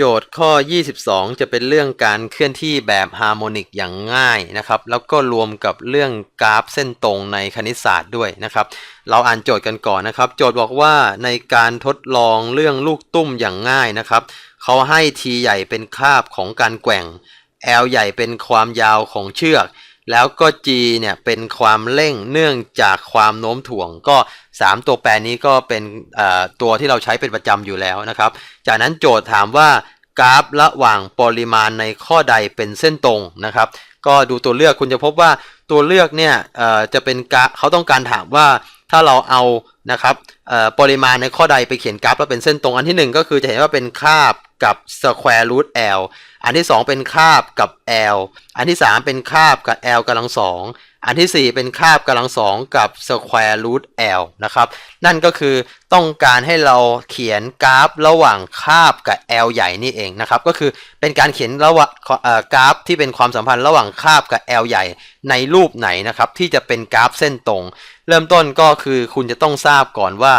โจทย์ข้อ 22 จะเป็นเรื่องการเคลื่อนที่แบบฮาร์โมนิกอย่างง่ายนะครับ แล้วก็รวมกับเรื่องกราฟเส้นตรงในคณิตศาสตร์ด้วยนะครับ เราอ่านโจทย์กันก่อนนะครับ โจทย์บอกว่าในการทดลองเรื่องลูกตุ้มอย่างง่ายนะครับ เขาให้ t ใหญ่เป็นคาบของการแกว่ง l ใหญ่เป็นความยาวของเชือก แล้วก็ g เนี่ยเป็นความเร่งเนื่องจากความโน้มถ่วง ก็ 3 ตัวแปรนี้ก็เป็นตัวที่เราใช้เป็นประจำอยู่แล้วนะครับ จากนั้นโจทย์ถามว่ากราฟระหว่างปริมาณในข้อใดเป็นเส้นตรงนะครับ ก็ดูตัวเลือกคุณจะพบว่าตัวเลือกเนี่ยจะเป็นเขาต้องการถามว่าถ้าเราเอา นะครับปริมาณในข้อใดไปเขียนกราฟแล้วเป็นเส้นตรงอันที่หนึ่งก็คือจะเห็นว่าเป็นคาบกับ square root l อันที่ 2 เป็นคาบกับ l อันที่ 3 เป็นคาบกับ l กำลังสองอันที่ 4 เป็นคาบกำลังสองกับ square root l นะครับ นั่นก็คือต้องการให้เราเขียนกราฟระหว่างคาบกับ l ใหญ่นี่เองนะครับ ก็คือเป็นการเขียนระหว่างกราฟที่เป็นความสัมพันธ์ระหว่างคาบกับ l ใหญ่ในรูปไหนนะครับที่จะเป็นกราฟเส้นตรง เริ่มต้นก็คือคุณจะต้องทราบราบก่อนว่า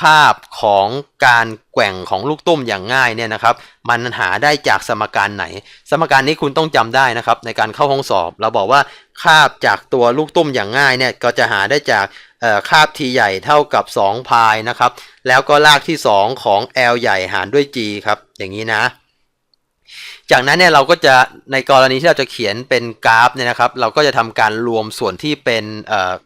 คาบของการแกว่งของลูกตุ้มอย่างง่ายเนี่ยนะครับ มันหาได้จากสมการไหน สมการนี้คุณต้องจำได้นะครับในการเข้าห้องสอบ เราบอกว่าคาบจากตัวลูกตุ้มอย่างง่ายเนี่ยก็จะหาได้จากเอ่อคาบ t ใหญ่เท่ากับ2พายนะครับแล้วก็รากที่ 2 ของ l ใหญ่หารด้วย g ครับอย่างนี้นะ จากนั้นเนี่ยเราก็จะในกรณีที่เราจะเขียนเป็นกราฟเนี่ยนะครับ เราก็จะทำการรวมส่วนที่เป็น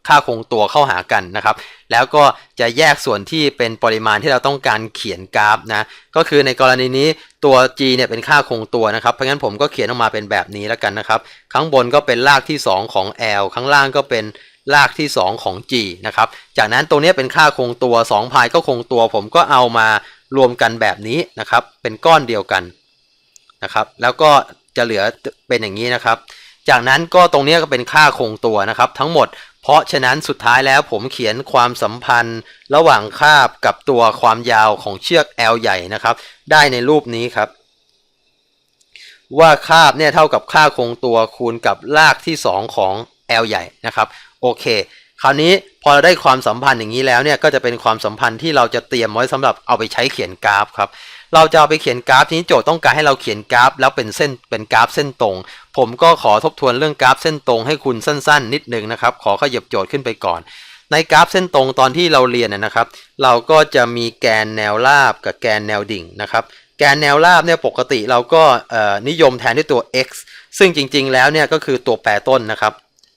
ค่าคงตัวเข้าหากันนะครับ แล้วก็จะแยกส่วนที่เป็นปริมาณที่เราต้องการเขียนกราฟนะก็คือในกรณีนี้ตัว g เนี่ยเป็นค่าคงตัวนะครับเพราะงั้นผมก็เขียนออกมาเป็นแบบนี้แล้วกันนะครับ ข้างบนก็เป็นรากที่ 2 ของ l ข้างล่างก็เป็นรากที่ 2 ของ g นะครับ จากนั้นตรงนี้เป็นค่าคงตัว2พายก็คงตัว ผมก็เอามารวมกันแบบนี้นะครับ เป็นก้อนเดียวกัน นะครับ แล้วก็จะเหลือเป็นอย่างนี้นะครับ จากนั้นก็ตรงนี้ก็เป็นค่าคงตัวนะครับ ทั้งหมด เพราะฉะนั้นสุดท้ายแล้วผมเขียนความสัมพันธ์ ระหว่างคาบกับตัวความยาวของเชือก L ใหญ่นะครับ ได้ในรูปนี้ครับ ว่าคาบเนี่ยเท่ากับค่าคงตัวคูณกับรากที่ 2 ของ L ใหญ่นะครับ โอเคคราวนี้พอเราได้ความสัมพันธ์อย่างนี้แล้วเนี่ยก็จะเป็นความสัมพันธ์ที่เราจะเตรียมไว้สำหรับเอาไปใช้เขียนกราฟครับ เราจะเอาไปเขียนกราฟทีนี้โจทย์ต้องการให้เราเขียนกราฟ แล้วเป็นเส้นเป็นกราฟเส้นตรง ผมก็ขอทบทวนเรื่องกราฟเส้นตรงให้คุณสั้น ๆ นิดนึงนะครับ ขอขยับโจทย์ขึ้นไปก่อน ในกราฟเส้นตรงตอนที่เราเรียนนะนะครับ เราก็จะมีแกนแนวราบกับแกนแนวดิ่งนะครับแกนแนวราบเนี่ยปกติเราก็นิยมแทนด้วยตัว x ซึ่งจริง ๆ แล้วเนี่ยก็คือตัวแปรต้นนะครับ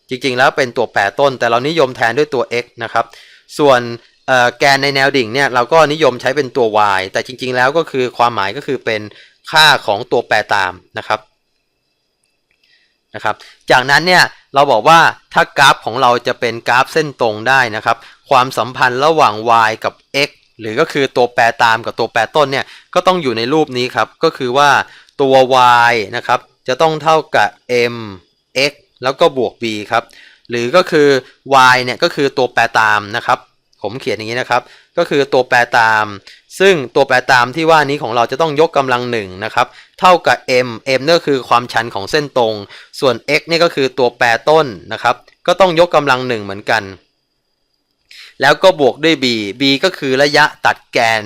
จริงๆ แล้วเป็นตัวแปรต้น แต่เรานิยมแทนด้วยตัว x นะครับส่วน แกนในแนวดิ่งเนี่ยเราก็นิยมใช้เป็นตัว y แต่จริง ๆ แล้วก็คือความหมายก็คือเป็นค่าของตัวแปรตามนะครับนะครับ จากนั้นเนี่ยเราบอกว่าถ้ากราฟของเราจะเป็นกราฟเส้นตรงได้นะครับ ความสัมพันธ์ระหว่าง y กับ x หรือก็คือตัวแปรตามกับตัวแปรต้นเนี่ยก็ต้องอยู่ในรูปนี้ครับ ก็คือว่าตัว y นะครับจะต้องเท่ากับ m x แล้วก็บวก b ครับ หรือก็คือ y เนี่ยก็คือตัวแปรตามนะครับ ผมเขียนอย่างนี้นะครับ ก็คือตัวแปรตาม ซึ่งตัวแปรตามที่ว่านี้ของเราจะต้องยกกำลังหนึ่งนะครับ เท่ากับ m m นี่คือความชันของเส้นตรง ส่วน x นี่ก็คือตัวแปรต้นนะครับ ก็ต้องยกกำลังหนึ่งเหมือนกัน แล้วก็บวกด้วย b b ก็คือระยะตัดแกน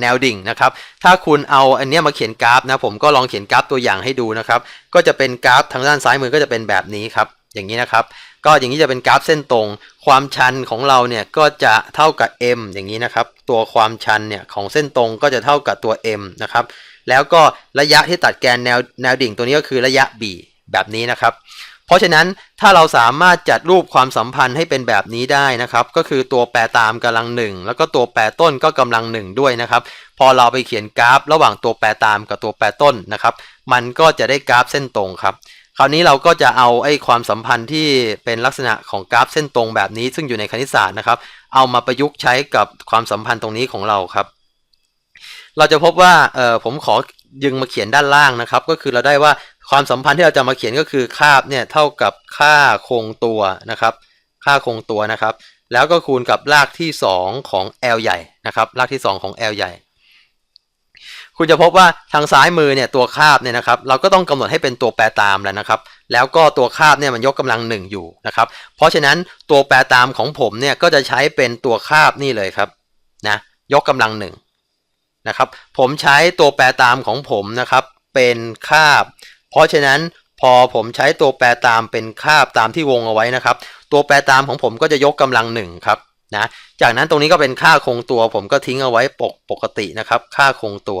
แนวดิ่งนะครับ ถ้าคุณเอาอันนี้มาเขียนกราฟนะ ผมก็ลองเขียนกราฟตัวอย่างให้ดูนะครับ ก็จะเป็นกราฟทางด้านซ้ายมือก็จะเป็นแบบนี้ครับ อย่างนี้นะครับ ก็อย่างนี้จะเป็นกราฟเส้นตรง ความชันของเราเนี่ยก็จะเท่ากับ m อย่างนี้นะครับ ตัวความชันเนี่ยของเส้นตรงก็จะเท่ากับตัว m นะครับ แล้วก็ระยะที่ตัดแกนแนวแนวดิ่งตัวนี้ก็คือระยะ b แบบนี้นะครับ เพราะฉะนั้นถ้าเราสามารถจัดรูปความสัมพันธ์ให้เป็นแบบนี้ได้นะครับ ก็คือตัวแปรตามกำลังหนึ่งแล้วก็ตัวแปรต้นก็กำลังหนึ่งด้วยนะครับ พอเราไปเขียนกราฟ ระหว่างตัวแปรตามกับตัวแปรต้นนะครับ มันก็จะได้กราฟเส้นตรงครับ คราวนี้เราก็จะเอาไอ้ความสัมพันธ์ที่เป็นลักษณะของกราฟเส้นตรงแบบนี้ ซึ่งอยู่ในคณิตศาสตร์นะครับ เอามาประยุกต์ใช้กับความสัมพันธ์ตรงนี้ของเราครับ เราจะพบว่าเออผมขอยึงมาเขียนด้านล่างนะครับ ก็คือเราได้ว่าความสัมพันธ์ที่เราจะมาเขียนก็คือคาบเนี่ยเท่ากับค่าคงตัวนะครับ ค่าคงตัวนะครับ แล้วก็คูณกับรากที่ 2 ของ L ใหญ่นะครับ รากที่ 2 ของ L ใหญ่ คุณจะพบว่าทางซ้ายมือเนี่ยตัวคาบเนี่ยนะครับเราก็ต้องกำหนดให้เป็นตัวแปรตามแล้วนะครับ แล้วก็ตัวคาบเนี่ยมันยกกำลังหนึ่งอยู่นะครับเพราะฉะนั้นตัวแปรตามของผมเนี่ยก็จะใช้เป็นตัวคาบนี่เลยครับนะยกกำลังหนึ่งนะครับผมใช้ตัวแปรตามของผมนะครับเป็นคาบ เพราะฉะนั้นพอผมใช้ตัวแปรตามเป็นคาบตามที่วงเอาไว้นะครับ ตัวแปรตามของผมก็จะยกกำลังหนึ่งครับนะจากนั้นตรงนี้ก็เป็นค่าคงตัว ผมก็ทิ้งเอาไว้ปกปกตินะครับ ค่าคงตัว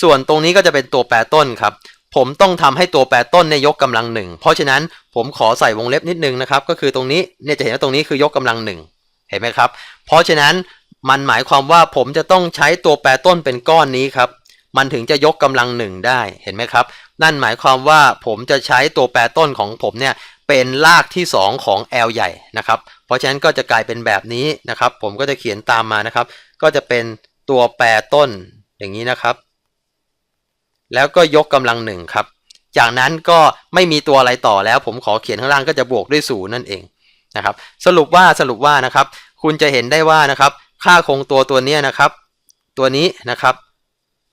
ส่วนตรงนี้ก็จะเป็นตัวแปรต้นครับ ผมต้องทำให้ตัวแปรต้นเนี่ยยกกำลังหนึ่งเพราะฉะนั้นผมขอใส่วงเล็บนิดนึงนะครับ ก็คือตรงนี้เนี่ยจะเห็นว่าตรงนี้คือยกกำลังหนึ่งเห็นไหมครับ เพราะฉะนั้นมันหมายความว่าผมจะต้องใช้ตัวแปรต้นเป็นก้อนนี้ครับมันถึงจะยกกำลังหนึ่งได้เห็นไหมครับ นั่นหมายความว่าผมจะใช้ตัวแปรต้นของผมเนี่ยเป็นรากที่ 2 ของ L ใหญ่นะครับ เพราะฉะนั้นก็จะกลายเป็นแบบนี้นะครับ ผมก็จะเขียนตามมานะครับ ก็จะเป็นตัวแปรต้นอย่างนี้นะครับ แล้วก็ยกกำลังหนึ่งครับ จากนั้นก็ไม่มีตัวอะไรต่อแล้ว ผมขอเขียนข้างล่างก็จะบวกด้วยศูนย์นั่นเองนะครับ สรุปว่าสรุปว่านะครับ คุณจะเห็นได้ว่านะครับ ค่าคงตัวตัวนี้นะครับ ตัวนี้นะครับ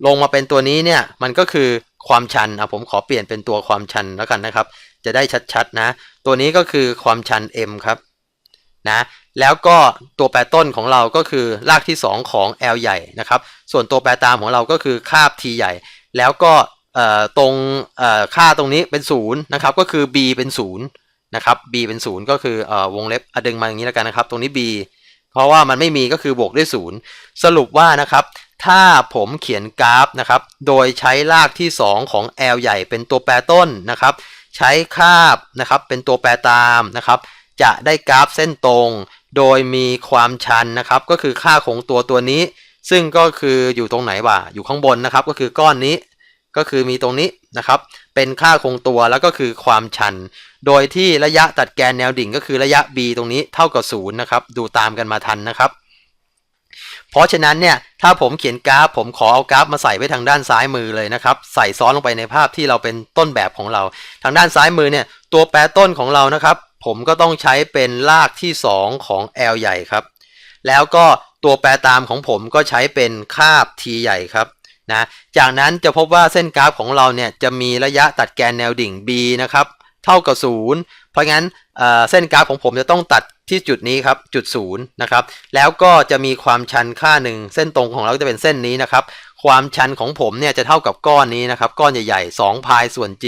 ลงมาเป็นตัวนี้เนี่ยมันก็คือความชันอะผมขอเปลี่ยนเป็นตัวความชันแล้วกันนะครับ จะได้ชัดๆนะ ตัวนี้ก็คือความชัน m ครับนะแล้วก็ตัวแปรต้นของเราก็คือรากที่ 2 ของ L ใหญ่นะครับ ส่วนตัวแปรตามของเราก็คือคาบ t ใหญ่ แล้วก็ตรงค่าตรงนี้เป็น0นะครับก็คือ b เป็น0นะครับ b เป็น 0 ก็คืออวงเล็บอดึงมาอย่างนี้แล้วกันนะครับ ตรงนี้ b เพราะว่ามันไม่มีก็คือบวกด้วย 0 สรุปว่านะครับถ้าผมเขียนกราฟนะครับโดยใช้รากที่ 2 ของ L ใหญ่เป็นตัวแปรต้นนะครับใช้คาบนะครับเป็นตัวแปรตามนะครับจะได้กราฟเส้นตรง โดยมีความชันนะครับก็คือค่าของตัวตัวนี้ ซึ่งก็คืออยู่ตรงไหนวะอยู่ข้างบนนะครับ ก็คือก้อนนี้ก็คือมีตรงนี้นะครับ เป็นค่าคงตัวแล้วก็คือความชัน โดยที่ระยะตัดแกนแนวดิ่งก็คือระยะ b ตรงนี้เท่ากับ0นะครับ ดูตามกันมาทันนะครับ เพราะฉะนั้นเนี่ย ถ้าผมเขียนกราฟ ผมขอเอากราฟมาใส่ไว้ทางด้านซ้ายมือเลยนะครับ ใส่ซ้อนลงไปในภาพที่เราเป็นต้นแบบของเรา ทางด้านซ้ายมือเนี่ย ตัวแปรต้นของเรานะครับ ผมก็ต้องใช้เป็นรากที่ 2 ของ L ใหญ่ครับ แล้วก็ ตัวแปรตามของผมก็ใช้เป็นคาบ T ใหญ่ครับนะจากนั้นจะพบว่าเส้นกราฟของเราเนี่ยจะมีระยะตัดแกนแนวดิ่ง B นะครับเท่ากับ 0 เพราะงั้นเเส้นกราฟของผมจะต้องตัดที่จุดนี้ครับจุด0นะครับแล้วก็จะมีความชันค่าหนึ่งเส้นตรงของเราก็จะเป็นเส้นนี้นะครับความชันของผมเนี่ยจะเท่ากับก้อนนี้นะครับก้อนใหญ่ๆ2พายส่วน g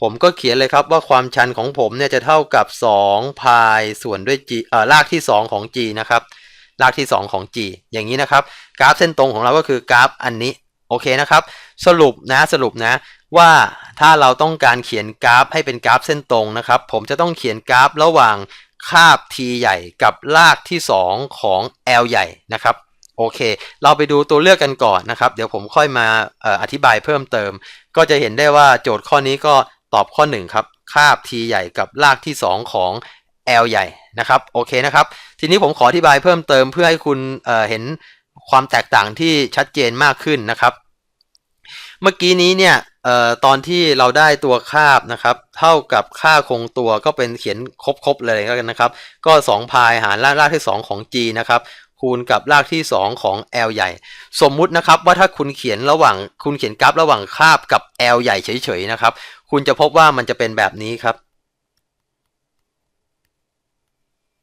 ผมก็เขียนเลยครับว่าความชันของผมเนี่ยจะเท่ากับ2พายส่วนด้วย g เอ่อรากที่ 2 ของ g นะครับ รากที่ 2 ของ g อย่างนี้นะครับ กราฟเส้นตรงของเราก็คือกราฟอันนี้โอเคนะครับ สรุปนะสรุปนะว่าถ้าเราต้องการเขียนกราฟให้เป็นกราฟเส้นตรงนะครับ ผมจะต้องเขียนกราฟระหว่างคาบ t ใหญ่กับรากที่ 2 ของ l ใหญ่นะครับโอเค เราไปดูตัวเลือกกันก่อนนะครับ เดี๋ยวผมค่อยมาอออธิบายเพิ่มเติม ก็จะเห็นได้ว่าโจทย์ข้อนี้ก็ตอบข้อ 1 ครับ คาบ t ใหญ่กับรากที่ 2 ของ L ใหญ่นะครับโอเคนะครับ ทีนี้ผมขออธิบายเพิ่มเติมเพื่อให้คุณเเห็นความแตกต่างที่ชัดเจนมากขึ้นนะครับ เมื่อกี้นี้เนี่ยออตอนที่เราได้ตัวคาบนะครับ เท่ากับค่าคงตัวก็เป็นเขียนครบๆเลยกันนะครับ ก็2พายหารรากรากที่ 2 ของ g นะครับคูณกับรากที่ 2 ของ L ใหญ่ สมมุตินะครับว่าถ้าคุณเขียนระหว่างคุณเขียนกราฟระหว่างคาบกับ L ใหญ่เฉยๆนะครับ คุณจะพบว่ามันจะเป็นแบบนี้ครับ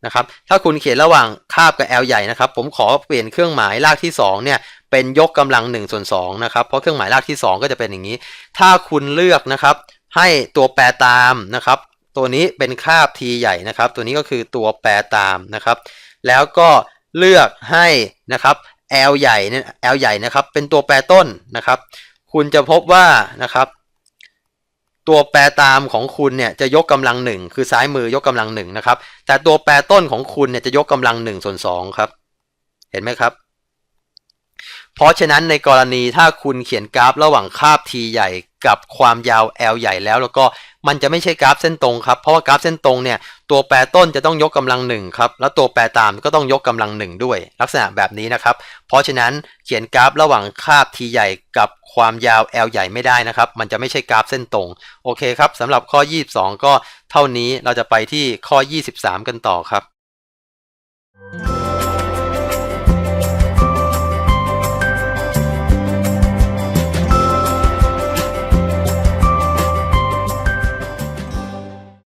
นะครับถ้าคุณเขียนระหว่างคาบกับ L ใหญ่นะครับ ผมขอเปลี่ยนเครื่องหมายรากที่2เนี่ยเป็นยกกำลัง1ส่วน2นะครับเพราะเครื่องหมายรากที่ 2 ก็จะเป็นอย่างนี้ ถ้าคุณเลือกนะครับ ให้ตัวแปรตามนะครับ ตัวนี้เป็นคาบ T ใหญ่นะครับ ตัวนี้ก็คือตัวแปรตามนะครับ แล้วก็เลือกให้นะครับ L ใหญ่เนี่ย L ใหญ่นะครับ เป็นตัวแปรต้นนะครับ คุณจะพบว่านะครับ ตัวแปรตามของคุณเนี่ยจะยกกำลังหนึ่งคือซ้ายมือยกกำลังหนึ่งนะครับ แต่ตัวแปรต้นของคุณเนี่ยจะยกกำลังหนึ่งส่วนสองครับ เห็นไหมครับ เพราะฉะนั้นในกรณีถ้าคุณเขียนกราฟระหว่างคาบ t ใหญ่กับความยาว L ใหญ่แล้ว แล้วก็มันจะไม่ใช่กราฟเส้นตรงครับ เพราะว่ากราฟเส้นตรงเนี่ยตัวแปรต้นจะต้องยกกำลังหนึ่งครับแล้วตัวแปรตามก็ต้องยกกำลังหนึ่งด้วย ลักษณะแบบนี้นะครับ เพราะฉะนั้นเขียนกราฟระหว่างคาบ t ใหญ่กับความยาว L ใหญ่ไม่ได้นะครับ มันจะไม่ใช่กราฟเส้นตรงโอเคครับสำหรับข้อ 22 ก็เท่านี้เราจะไปที่ข้อ 23 กันต่อครับ